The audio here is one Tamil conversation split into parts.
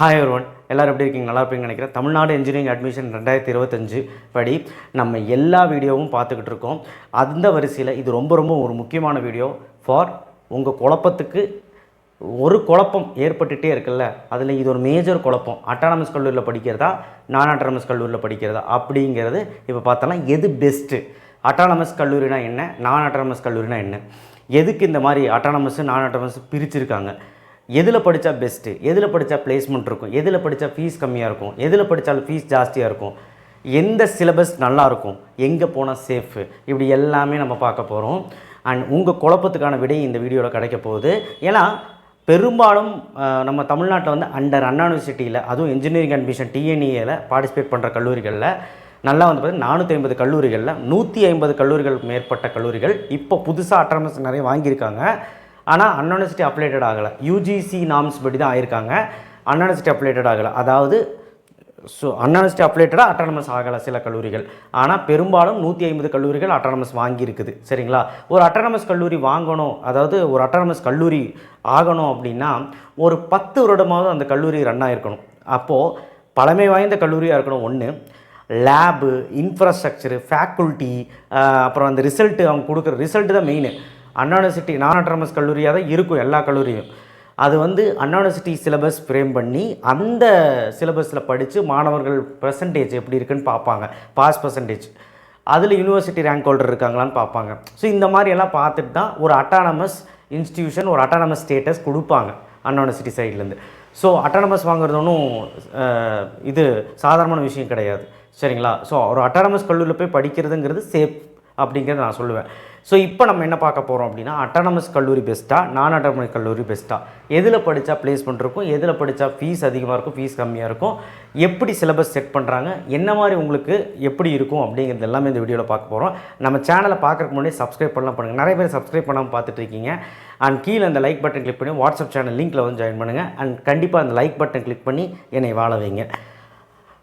ஹாய் ஒருவன் எல்லாரும் எப்படி இருக்கீங்க? நல்லா இருப்பீங்கன்னு நினைக்கிறேன். தமிழ்நாடு இன்ஜினியரிங் அட்மிஷன் ரெண்டாயிரத்தி இருபத்தஞ்சு படி நம்ம எல்லா வீடியோவும் பார்த்துக்கிட்டு இருக்கோம். அந்த வரிசையில் இது ரொம்ப ரொம்ப ஒரு முக்கியமான வீடியோ ஃபார் உங்கள் குழப்பத்துக்கு ஒரு குழப்பம் ஏற்பட்டுகிட்டே இருக்குல்ல? அதில் இது ஒரு மேஜர் குழப்பம். அட்டானமஸ் கல்லூரியில் படிக்கிறதா? நான் அட்டானமஸ் கல்லூரியில் படிக்கிறதா? அப்படிங்கிறது இப்போ பார்த்தோம்னா எது பெஸ்ட்டு அட்டானமஸ் கல்லூரினா என்ன? நான் அட்டானமஸ் கல்லூரினா என்ன? எதுக்கு இந்த மாதிரி அட்டானமஸ் நான் அட்டானமஸ் பிரிச்சிருக்காங்க? எதில் படித்தா பெஸ்ட்டு எதில் படித்தா பிளேஸ்மெண்ட் இருக்கும்? எதில் படித்தா ஃபீஸ் கம்மியாக இருக்கும்? எதில் படித்தாலும் ஃபீஸ் ஜாஸ்தியாக இருக்கும்? எந்த சிலபஸ் நல்லாயிருக்கும் எங்கே போனால் சேஃபு இப்படி எல்லாமே நம்ம பார்க்க போகிறோம் அண்ட் உங்கள் குழப்பத்துக்கான விடை இந்த வீடியோவில் கிடைக்க போகுது. ஏன்னா பெரும்பாலும் நம்ம தமிழ்நாட்டில் வந்து அண்டர் அண்ணா யூனிவர்சிட்டியில் அதுவும் இன்ஜினியரிங் அட்மிஷன் டிஎன்இஏல பார்ட்டிசிபேட் பண்ணுற கல்லூரிகளில் நல்லா வந்து பார்த்தீங்கன்னா நானூற்றி ஐம்பது கல்லூரிகளில் நூற்றி ஐம்பது கல்லூரிகள் மேற்பட்ட கல்லூரிகள் இப்போ புதுசாக அட்டானமஸ் நிறைய வாங்கியிருக்காங்க. ஆனால் அன்யூனிவர்சிட்டி அப்ளேட்டட் ஆகலை. யூஜிசி நாம்ஸ் படி தான் ஆயிருக்காங்க. அன்யூனிவர்சிட்டி அப்ளேட்டட் ஆகலை. அதாவது ஸோ அன்யூனிவர்சிட்டி அப்ளேட்டடாக அட்டானமஸ் ஆகலை சில கல்லூரிகள். ஆனால் பெரும்பாலும் நூற்றி ஐம்பது கல்லூரிகள் அட்டானமஸ் வாங்கியிருக்குது. சரிங்களா? ஒரு அட்டானமஸ் கல்லூரி வாங்கணும் அதாவது ஒரு அட்டானமஸ் கல்லூரி ஆகணும் அப்படின்னா ஒரு பத்து வருடமாவது அந்த கல்லூரி ரன் ஆகிருக்கணும் அப்போது பழமை வாய்ந்த கல்லூரியாக இருக்கணும் ஒன்று லேபு இன்ஃப்ராஸ்ட்ரக்சரு ஃபேக்கல்ட்டி அப்புறம் அந்த ரிசல்ட்டு அவங்க கொடுக்குற ரிசல்ட்டு தான் மெயின் அண்ணா யூனிவர்சிட்டி நான் அட்டானமஸ் கல்லூரியாக தான் இருக்கும் எல்லா கல்லூரியும். அது வந்து அண்ணா யூனிவர்சிட்டி சிலபஸ் ஃப்ரேம் பண்ணி அந்த சிலபஸில் படித்து மாணவர்கள் பர்சன்டேஜ் எப்படி இருக்குன்னு பார்ப்பாங்க. பாஸ் பர்சன்டேஜ் அதில் யூனிவர்சிட்டி ரேங்க் ஹோல்டர் இருக்காங்களான்னு பார்ப்பாங்க. ஸோ இந்த மாதிரி எல்லாம் பார்த்துட்டு தான் ஒரு அட்டானமஸ் இன்ஸ்டிடியூஷன் ஒரு அட்டானமஸ் ஸ்டேட்டஸ் கொடுப்பாங்க அண்ணா யூனிவர்சிட்டி சைட்லேருந்து ஸோ அட்டானமஸ் வாங்குறது ஒன்றும் இது சாதாரணமான விஷயம் கிடையாது. சரிங்களா? ஸோ ஒரு அட்டானமஸ் கல்லூரியில் போய் படிக்கிறதுங்கிறது சேஃப் அப்படிங்கிறத நான் சொல்லுவேன். ஸோ இப்போ நம்ம என்ன பார்க்க போகிறோம் அப்படின்னா அட்டானமஸ் கல்லூரி பெஸ்ட்டாக நான் அட்டானமஸ் கல்லூரி பெஸ்ட்டாக எதில் படித்தா பிளேஸ்மெண்ட் இருக்கும்? எதில் படித்தா ஃபீஸ் அதிகமாக இருக்கும்? ஃபீஸ் கம்மியாக இருக்கும்? எப்படி சிலபஸ் செட் பண்ணுறாங்க என்ன மாதிரி உங்களுக்கு எப்படி இருக்கும் அப்படிங்கிறது எல்லாமே இந்த வீடியோவில் பார்க்க போகிறோம் நம்ம சேனலை பார்க்குறக்கு முன்னாடி சப்ஸ்கிரைப் பண்ணலாம் பண்ணுங்கள் நிறைய பேர் சப்ஸ்கிரைப் பண்ணாமல் பார்த்துட்டு இருக்கீங்க. அண்ட் கீழே அந்த லைக் பட்டன் கிளிக் பண்ணி வாட்ஸ்அப் சேனல் லிங்க்கில் வந்து ஜாயின் பண்ணுங்கள் அண்ட் கண்டிப்பாக அந்த லைக் பட்டன் கிளிக் பண்ணி என்னை வாழ வைங்க.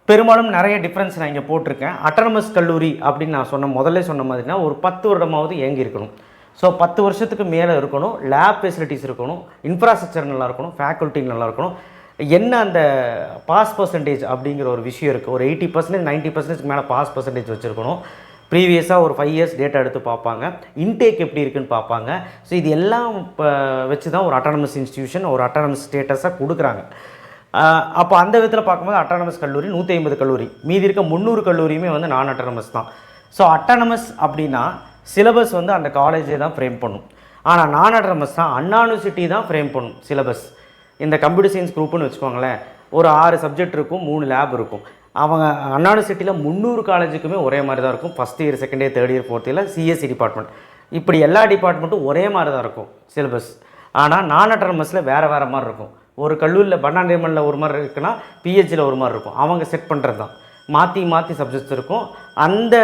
பெரும்பாலும் நிறைய டிஃப்ரென்ஸ் நான் இங்கே போட்டிருக்கேன். அட்டானமஸ் கல்லூரி அப்படின்னு நான் சொன்ன முதல்ல சொன்ன மாதிரினா ஒரு பத்து வருடமாவது இயங்கி இருக்கணும். ஸோ பத்து வருஷத்துக்கு மேலே இருக்கணும். லேப் ஃபெசிலிட்டிஸ் இருக்கணும். இன்ஃப்ராஸ்ட்ரக்சர் நல்லா இருக்கணும். ஃபேக்கல்ட்டி நல்லா இருக்கணும். என்ன அந்த பாஸ் பர்சன்டேஜ் அப்படிங்கிற ஒரு விஷயம் இருக்குது ஒரு எயிட்டி பர்சன்டேஜ் நைன்ட்டி பர்சன்டேஜ் மேலே பாஸ் பர்சன்டேஜ் வச்சுருக்கணும். ப்ரீவியஸாக ஒரு ஃபைவ் இயர்ஸ் டேட்டா எடுத்து பார்ப்பாங்க. இன்டேக் எப்படி இருக்குன்னு பார்ப்பாங்க. ஸோ இது எல்லாம் இப்போ வச்சு தான் ஒரு அட்டானமஸ் இன்ஸ்டியூஷன் ஒரு அட்டானமஸ் ஸ்டேட்டஸாக கொடுக்குறாங்க. அப்போ அந்த விதத்தில் பார்க்கும்போது அட்டானமஸ் கல்லூரி நூற்றி ஐம்பது கல்லூரி. மீதி இருக்க முந்நூறு கல்லூரியுமே வந்து நான் அட்டானமஸ் தான். ஸோ அட்டானமஸ் அப்படின்னா சிலபஸ் வந்து அந்த காலேஜே தான் ஃப்ரேம் பண்ணும். ஆனால் நான் அட்டானமஸ் தான் அண்ணா தான் ஃப்ரேம் பண்ணும் சிலபஸ் இந்த கம்ப்யூட்டர் சயின்ஸ் குரூப்புன்னு வச்சுக்கோங்களேன் ஒரு ஆறு சப்ஜெக்ட் இருக்கும் மூணு லேப் இருக்கும். அவங்க அண்ணா முந்நூறு காலேஜுக்குமே ஒரே மாதிரி தான் இருக்கும். First year second year third year fourth இயரில் சிஎஸ்சி டிபார்ட்மெண்ட் இப்படி எல்லா டிபார்ட்மெண்ட்டும் ஒரே மாதிரி தான் இருக்கும் சிலபஸ் ஆனால் நான் அட்டானமஸில் வேறு வேறு மாதிரி இருக்கும். ஒரு கல்லூரியில் பண்ணாண்டிமனில் ஒரு மாதிரி இருக்குன்னா பிஹெச்சியில் ஒரு மாதிரி இருக்கும். அவங்க செட் பண்ணுறது தான் மாற்றி மாற்றி சப்ஜெக்ட்ஸ் இருக்கும். அந்த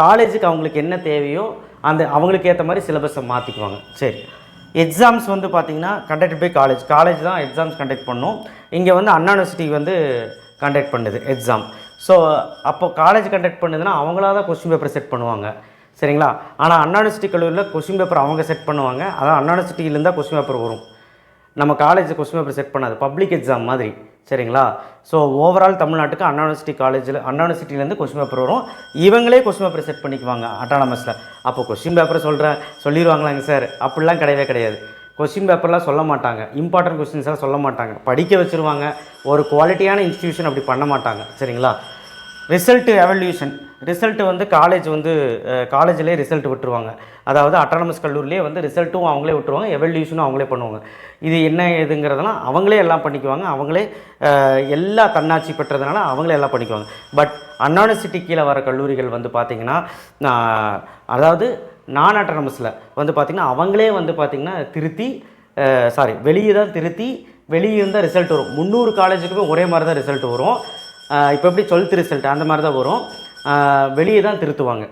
காலேஜுக்கு அவங்களுக்கு என்ன தேவையோ அந்த அவங்களுக்கு ஏற்ற மாதிரி சிலபஸை மாற்றிக்குவாங்க சரி. எக்ஸாம்ஸ் வந்து பார்த்திங்கன்னா கண்டக்ட் பை காலேஜ் காலேஜ் தான் எக்ஸாம்ஸ் கண்டக்ட் பண்ணும். இங்கே வந்து அண்ணா யூனிவர்சிட்டி வந்து கண்டக்ட் பண்ணுது எக்ஸாம் ஸோ அப்போ காலேஜ் கண்டக்ட் பண்ணுதுன்னா அவங்களா தான் கொஸ்டின் பேப்பர் செட் பண்ணுவாங்க. சரிங்களா? ஆனால் அண்ணா யூனிவர்சிட்டி கல்லூரியில் கொஸ்டின் பேப்பர் அவங்க செட் பண்ணுவாங்க. அதான் அண்ணா யூனிவர்சிட்டியிலேருந்து தான் கொஸ்டின் பேப்பர் வரும். நம்ம காலேஜ் கொஸ்டின் பேப்பர் செட் பண்ணாது. பப்ளிக் எக்ஸாம் மாதிரி. சரிங்களா? ஸோ ஓவரால் தமிழ்நாட்டுக்கு அண்ணா யூனிவர்சிட்டி காலேஜில் அண்ணா யூனிவர்சிட்டிலேருந்து கொஸ்டின் பேப்பர் வரும். இவங்களே கொஸ்டின் பேப்பர் செட் பண்ணிக்குவாங்க அட்டானமஸில் அப்போ கொஸ்டின் பேப்பர் சொல்கிறேன் சொல்லிடுவாங்களாங்க சார் அப்படிலாம் கிடையவே கிடையாது. கொஸ்டின் பேப்பர்லாம் சொல்ல மாட்டாங்க. இம்பார்ட்டன்ட் கொஸ்டின்ஸ்லாம் சொல்ல மாட்டாங்க. படிக்க வச்சுருவாங்க. ஒரு குவாலிட்டியான இன்ஸ்டியூஷன் அப்படி பண்ண மாட்டாங்க. சரிங்களா? ரிசல்ட்டு எவல்யூஷன் ரிசல்ட்டு வந்து காலேஜ் வந்து காலேஜ்லேயே ரிசல்ட் விட்டுருவாங்க. அதாவது அட்டானமஸ் கல்லூரிலேயே வந்து ரிசல்ட்டும் அவங்களே விட்டுருவாங்க எவல்யூஷனும் அவங்களே பண்ணுவாங்க. இது என்ன இதுங்கிறதெல்லாம் அவங்களே எல்லாம் பண்ணிக்குவாங்க. அவங்களே எல்லா தன்னாட்சி பெற்றதுனால அவங்களே எல்லாம் பண்ணிக்குவாங்க. பட் அன்னானிசிட்டி கீழே வர கல்லூரிகள் வந்து பார்த்திங்கன்னா அதாவது நான் அட்டானமஸில் வந்து பார்த்திங்கன்னா அவங்களே வந்து பார்த்திங்கன்னா திருத்தி சாரி வெளியே தான் திருத்தி வெளியே இருந்தால் ரிசல்ட் வரும். முந்நூறு காலேஜுக்குமே ஒரே மாதிரி தான் ரிசல்ட் வரும். இப்போ எப்படி டுவெல்த் ரிசல்ட் அந்த மாதிரி தான் வரும். வெளியே தான் திருத்துவாங்க.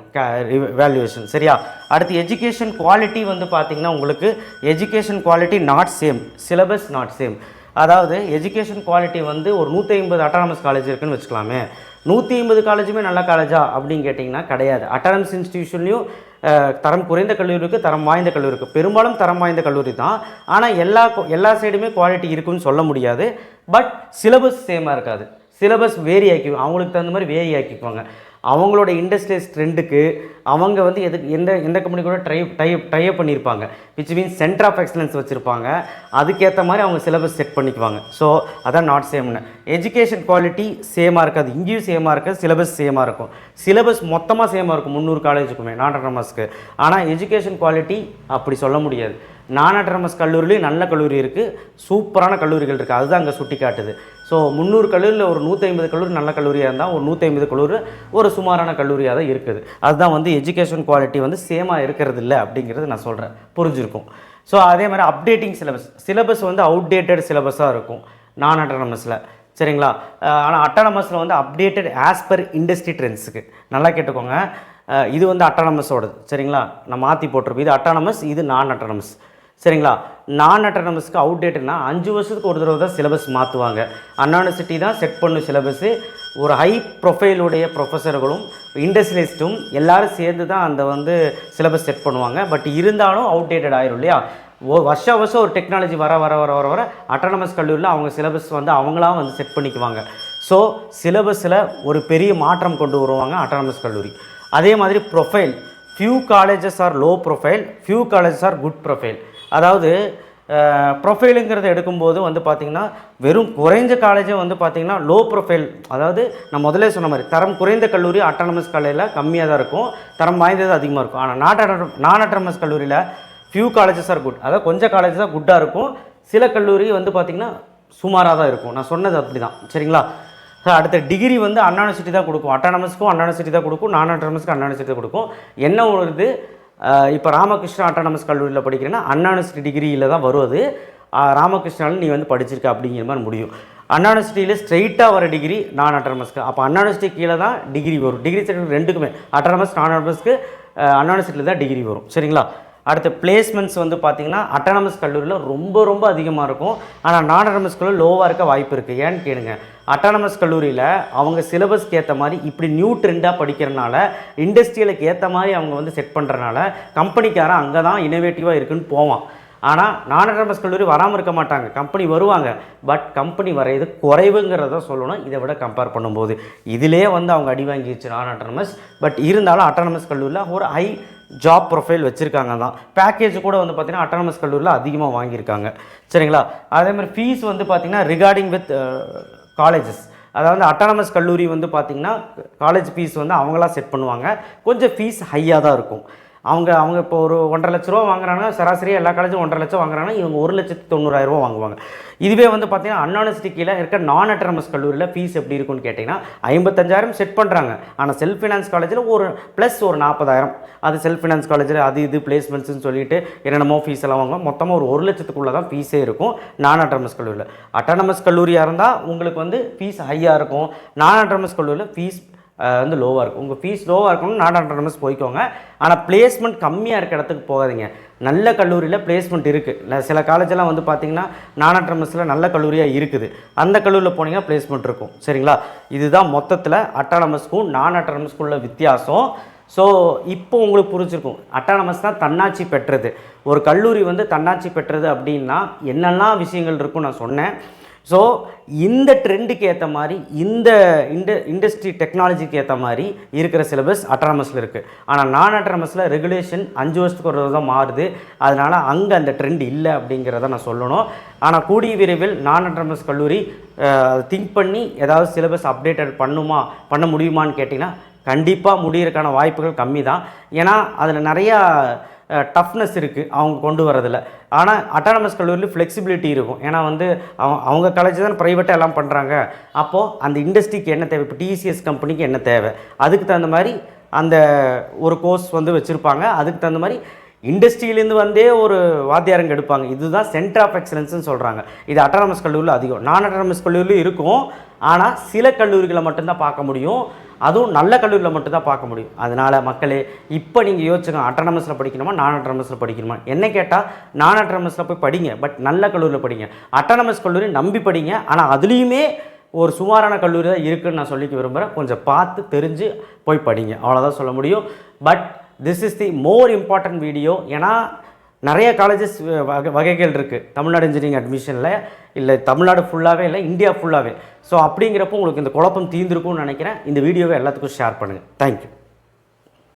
வேல்யூவேஷன் சரியா? அடுத்து எஜுகேஷன் குவாலிட்டி வந்து பார்த்திங்கன்னா உங்களுக்கு education quality not same syllabus not same அதாவது எஜுகேஷன் குவாலிட்டி வந்து ஒரு நூற்றி ஐம்பது அட்டானமஸ் காலேஜ் இருக்குன்னு வச்சுக்கலாமே. நூற்றி ஐம்பது காலேஜுமே நல்ல காலேஜா அப்படின்னு கேட்டிங்கன்னா கிடையாது. அட்டானமஸ் இன்ஸ்டியூஷன்லையும் தரம் குறைந்த கல்லூரி இருக்குது தரம் வாய்ந்த கல்லூரி இருக்குது பெரும்பாலும் தரம் வாய்ந்த கல்லூரி தான். ஆனால் எல்லா எல்லா சைடுமே குவாலிட்டி இருக்குன்னு சொல்ல முடியாது. பட் சிலபஸ் சேமாக இருக்காது. சிலபஸ் வேரி ஆக்கி அவங்களுக்கு தகுந்த மாதிரி வேரி ஆக்கிக்குவாங்க. அவங்களோட இண்டஸ்ட்ரியல்ஸ் ட்ரெண்டுக்கு அவங்க வந்து எதுக்கு எந்த எந்த கம்பெனி கூட ட்ரை டை டைப் பண்ணியிருப்பாங்க. Which means centre of excellence வச்சுருப்பாங்க. அதுக்கேற்ற மாதிரி அவங்க சிலபஸ் செட் பண்ணிக்குவாங்க. ஸோ அதான் நாட் சேம்னு எஜுகேஷன் குவாலிட்டி சேமாக இருக்காது. இங்கேயும் சேமாக இருக்காது சிலபஸ் சேமாக இருக்கும். சிலபஸ் மொத்தமாக சேமாக இருக்கும். முந்நூறு காலேஜுக்குமே நான் அட்டானமஸ்க்கு ஆனால் எஜுகேஷன் குவாலிட்டி அப்படி சொல்ல முடியாது. நான் அட்டானமஸ் கல்லூரிலையும் நல்ல கல்லூரி இருக்குது சூப்பரான கல்லூரிகள் இருக்குது அதுதான் அங்கே சுட்டி காட்டுது ஸோ முந்நூறு கல்லூரியில் ஒரு நூற்றி ஐம்பது கல்லூரி நல்ல கல்லூரியாக இருந்தால் ஒரு நூற்றி ஐம்பது கல்லூரி ஒரு சுமாரான கல்லூரியாக தான் இருக்குது. அதுதான் வந்து எஜுகேஷன் குவாலிட்டி வந்து சேமாக இருக்கிறது இல்லை அப்படிங்கிறது நான் சொல்கிறேன் புரிஞ்சிருக்கும். ஸோ அதே மாதிரி அப்டேட்டிங் சிலபஸ் சிலபஸ் வந்து அவுடேட்டட் சிலபஸாக இருக்கும். நான் அட்டானமஸில் சரிங்களா? ஆனால் அட்டானமஸில் வந்து அப்டேட்டட் ஆஸ் பர் இண்டஸ்ட்ரி ட்ரெண்ட்ஸுக்கு நல்லா கேட்டுக்கோங்க. இது வந்து அட்டானமஸோடது சரிங்களா? நான் மாற்றி போட்டிருப்போம் இது அட்டானமஸ் இது நான் அட்டானமஸ் சரிங்களா? நான் அட்டானமஸ்க்கு அவுடேட்டட்னா அஞ்சு வருஷத்துக்கு ஒரு தடவை தான் சிலபஸ் மாற்றுவாங்க அன்னானிசிட்டி தான் செட் பண்ணும் சிலபஸ்ஸு ஒரு ஹை ப்ரொஃபைலுடைய ப்ரொஃபஸர்களும் இண்டஸ்ட்ரியலிஸ்ட்டும் எல்லாரும் சேர்ந்து தான் அந்த வந்து சிலபஸ் செட் பண்ணுவாங்க. பட் இருந்தாலும் அவுடேட்டட் ஆயிரும் இல்லையா? ஓ வருஷ வருஷம் ஒரு டெக்னாலஜி வர வர வர வர வர அட்டானமஸ் கல்லூரியில் அவங்க சிலபஸ் வந்து அவங்களா வந்து செட் பண்ணிக்குவாங்க. ஸோ சிலபஸில் ஒரு பெரிய மாற்றம் கொண்டு வருவாங்க அட்டானமஸ் கல்லூரி. அதே மாதிரி profile few colleges are low profile few colleges are good profile அதாவது ப்ரொஃபைலுங்கிறத எடுக்கும்போது வந்து பார்த்திங்கன்னா வெறும் குறைஞ்ச காலேஜே வந்து பார்த்திங்கன்னா லோ ப்ரொஃபைல் அதாவது நான் முதல்ல சொன்ன மாதிரி தரம் குறைந்த கல்லூரி அட்டானமஸ் காலேஜில் கம்மியாக தான் இருக்கும். தரம் வாய்ந்தது அதிகமாக இருக்கும். ஆனால் நாட் நான் அட்டானமஸ் கல்லூரியில் ஃபியூ காலேஜஸ் ஆர் குட் அதாவது கொஞ்சம் காலேஜ் தான் குட்டாக இருக்கும். சில கல்லூரி வந்து பார்த்திங்கன்னா சுமாராக தான் இருக்கும். நான் சொன்னது அப்படி தான் சரிங்களா? So, அடுத்த டிகிரி வந்து அண்ணா தான் கொடுக்கும். அட்டானமஸ்க்கும் அண்ணா தான் கொடுக்கும். நான் அட்டானமஸ்க்கு அண்ணா தான் கொடுக்கும். என்ன ஒரு இது? இப்போ ராமகிருஷ்ணா அட்டானமஸ் கல்லூரியில் படிக்கிறேன்னா அண்ணா யூனிவர்சிட்டி டிகிரியில் தான் வருவது ராமகிருஷ்ணாவில் நீ வந்து படிச்சிருக்க அப்படிங்கிற மாதிரி முடியும். அண்ணா யூனிவர்சிட்டியில் ஸ்ட்ரைட்டாக வர டிகிரி நான் அட்டானமஸ்க்கு அப்போ அண்ணா யூனிவர்சிட்டி கீழே தான் டிகிரி வரும். டிகிரி சர்டிஃபிகேட் ரெண்டுக்குமே. அட்டானமஸ் நான் அட்டானமஸ்க்கு அண்ணா யூனிவர்சிட்டியில் தான் டிகிரி வரும். சரிங்களா? அடுத்த பிளேஸ்மெண்ட்ஸ் வந்து பார்த்தீங்கன்னா அட்டானமஸ் கல்லூரியில் ரொம்ப ரொம்ப அதிகமாக இருக்கும். ஆனால் நான் அட்டானமஸ் கல்லூரி லோவாக இருக்க வாய்ப்பு இருக்குது ஏன்னு கேளுங்க. அட்டானமஸ் கல்லூரியில் அவங்க சிலபஸ்க்கு ஏற்ற மாதிரி இப்படி நியூ ட்ரெண்டாக படிக்கிறனால இண்டஸ்ட்ரியலுக்கு ஏற்ற மாதிரி அவங்க வந்து செட் பண்ணுறனால கம்பெனிக்காரன் அங்கே தான் இனோவேட்டிவாக இருக்குன்னு போவான். ஆனால் நான் அட்டானமஸ் கல்லூரி வராமல் இருக்க மாட்டாங்க. கம்பெனி வருவாங்க. பட் கம்பெனி வரையது குறைவுங்கிறத சொல்லணும். இதை விட கம்பேர் பண்ணும்போது. இதிலே வந்து அவங்க அடி வாங்கிடுச்சு நான் அட்டானமஸ் பட் இருந்தாலும் அட்டானமஸ் கல்லூரியில் ஒரு ஹை ஜாப் ப்ரொஃபைல் வச்சுருக்காங்க தான். பேக்கேஜ் கூட வந்து பார்த்திங்கன்னா அட்டானமஸ் கல்லூரியில் அதிகமாக வாங்கியிருக்காங்க. சரிங்களா? அதே மாதிரி ஃபீஸ் வந்து பார்த்திங்கன்னா ரிகார்டிங் வித் காலேஜஸ் அதாவது அட்டானமஸ் கல்லூரி வந்து பார்த்திங்கன்னா காலேஜ் ஃபீஸ் வந்து அவங்களா செட் பண்ணுவாங்க. கொஞ்சம் ஃபீஸ் ஹையாக தான் இருக்கும். அவங்க அவங்க இப்போ ஒரு ஒன்றரை லட்ச ரூபா வாங்குறாங்கன்னா சராசரியாக எல்லா காலேஜும் ஒன்றரை லட்சம் வாங்குறாங்கன்னா இவங்க ஒரு லட்சத்து தொண்ணூறாயிரம் ரூபா வாங்குவாங்க. இதுவே வந்து பார்த்தீங்கன்னா அன்னானிஸ்டி இருக்க நான் அட்டர்மஸ் கல்லூரியில் ஃபீஸ் எப்படி இருக்குன்னு கேட்டிங்கன்னா ஐம்பத்தஞ்சாயிரம் செட் பண்ணுறாங்க ஆனால் செல்ஃப் ஃபினான்ஸ் காலேஜில் ஒரு ப்ளஸ் ஒரு நாற்பதாயிரம் அது செல்ஃப் ஃபினான்ஸ் காலேஜில் அது இது பிளேஸ்மெண்ட்ஸ்னு சொல்லிட்டு என்னென்னமோ ஃபீஸ் எல்லாம் வாங்குவோம் மொத்தமாக ஒரு ஒரு லட்சத்துக்குள்ளே தான் ஃபீஸே இருக்கும் நான் அட்டானமஸ் கல்லூரியில். அட்டானமஸ் கல்லூரியாக இருந்தால் உங்களுக்கு வந்து ஃபீஸ் ஹையாக இருக்கும். நான் அட்டானமஸ் கல்லூரியில் ஃபீஸ் வந்து லோவாக இருக்கும். உங்கள் ஃபீஸ் லோவாக இருக்கணும் நான் அட்டானமஸ் போய்க்கோங்க. ஆனால் பிளேஸ்மெண்ட் கம்மியாக இருக்க இடத்துக்கு போகாதீங்க. நல்ல கல்லூரியில் பிளேஸ்மெண்ட் இருக்குது சில காலேஜெல்லாம் வந்து பார்த்தீங்கன்னா நான் அட்டானமஸில் நல்ல கல்லூரியாக இருக்குது. அந்த கல்லூரியில் போனீங்கன்னா பிளேஸ்மெண்ட் இருக்கும். சரிங்களா? இதுதான் மொத்தத்தில் அட்டானமஸ்க்கும் நான் அட்டானமஸ்க்கும் உள்ள வித்தியாசம். ஸோ இப்போ உங்களுக்கு புரிஞ்சிருக்கும். அட்டானமஸ் தான் தன்னாட்சி பெற்றது. ஒரு கல்லூரி வந்து தன்னாட்சி பெற்றது அப்படின்னா என்னெல்லாம் விஷயங்கள் இருக்கும் நான் சொன்னேன். ஸோ இந்த ட்ரெண்டுக்கு ஏற்ற மாதிரி இந்த இண்ட இண்டஸ்ட்ரி டெக்னாலஜிக்கு ஏற்ற மாதிரி இருக்கிற சிலபஸ் அட்டானமஸில் இருக்குது ஆனால் நான் அட்டானமஸில் ரெகுலேஷன் அஞ்சு வருஷத்துக்கு ஒரு தான் மாறுது. அதனால் அங்கே அந்த ட்ரெண்ட் இல்லை அப்படிங்கிறத நான் சொல்லணும். ஆனால் கூடிய விரைவில் நான் அட்டானமஸ் கல்லூரி திங்க் பண்ணி ஏதாவது சிலபஸ் அப்டேட்டட் பண்ணுமா பண்ண முடியுமான்னு கேட்டிங்கன்னா கண்டிப்பாக முடியறதுக்கான வாய்ப்புகள் கம்மி தான் ஏன்னா அதில் நிறையா டஃப்னஸ் இருக்குது அவங்க கொண்டு வரதில் ஆனால் அட்டானமஸ் கல்லூரியில் ஃப்ளெக்சிபிலிட்டி இருக்கும். ஏன்னா வந்து அவங்க அவங்க காலேஜ் தான் ப்ரைவேட்டாக எல்லாம் பண்ணுறாங்க அப்போது அந்த இண்டஸ்ட்ரிக்கு என்ன தேவை? இப்போ டிசிஎஸ் கம்பெனிக்கு என்ன தேவை? அதுக்கு தகுந்த மாதிரி அந்த ஒரு கோர்ஸ் வந்து வச்சுருப்பாங்க. அதுக்கு தகுந்த மாதிரி இண்டஸ்ட்ரியிலேருந்து வந்தே ஒரு வாத்தியாரங்க எடுப்பாங்க. இதுதான் சென்டர் ஆஃப் எக்ஸலன்ஸ்னு சொல்கிறாங்க இது அட்டானமஸ் கல்லூரியில் அதிகம். நான் அட்டானமஸ் கல்லூரியிலும் இருக்கும். ஆனால் சில கல்லூரிகளை மட்டும்தான் பார்க்க முடியும். அதுவும் நல்ல கல்லூரியில் மட்டும்தான் பார்க்க முடியும். அதனால் மக்களே இப்போ நீங்கள் யோசிச்சுங்க அட்டானமஸில் படிக்கணுமா நான் அட்டானமஸில் படிக்கணுமா? என்ன கேட்டால் நான் அட்டானமஸில் போய் படிங்க பட் நல்ல கல்லூரியில் படிங்க. அட்டானமஸ் கல்லூரி நம்பி படிங்க. ஆனால் அதுலேயுமே ஒரு சுமாரான கல்லூரி தான் இருக்குதுன்னு நான் சொல்லிக்க விரும்புகிறேன் கொஞ்சம் பார்த்து தெரிஞ்சு போய் படிங்க. அவ்வளோதான் சொல்ல முடியும். But this is the more important video ஏன்னா நிறைய காலேஜஸ் வகை வகைகள் இருக்குது தமிழ்நாடு இன்ஜினியரிங் அட்மிஷனில் இல்லை தமிழ்நாடு ஃபுல்லாகவே இல்லை இந்தியா ஃபுல்லாகவே ஸோ அப்படிங்கிறப்போ உங்களுக்கு இந்த குழப்பம் தீர்ந்துருக்கும்னு நினைக்கிறேன். இந்த வீடியோவை எல்லாத்துக்கும் ஷேர் பண்ணுங்கள் தேங்க்யூ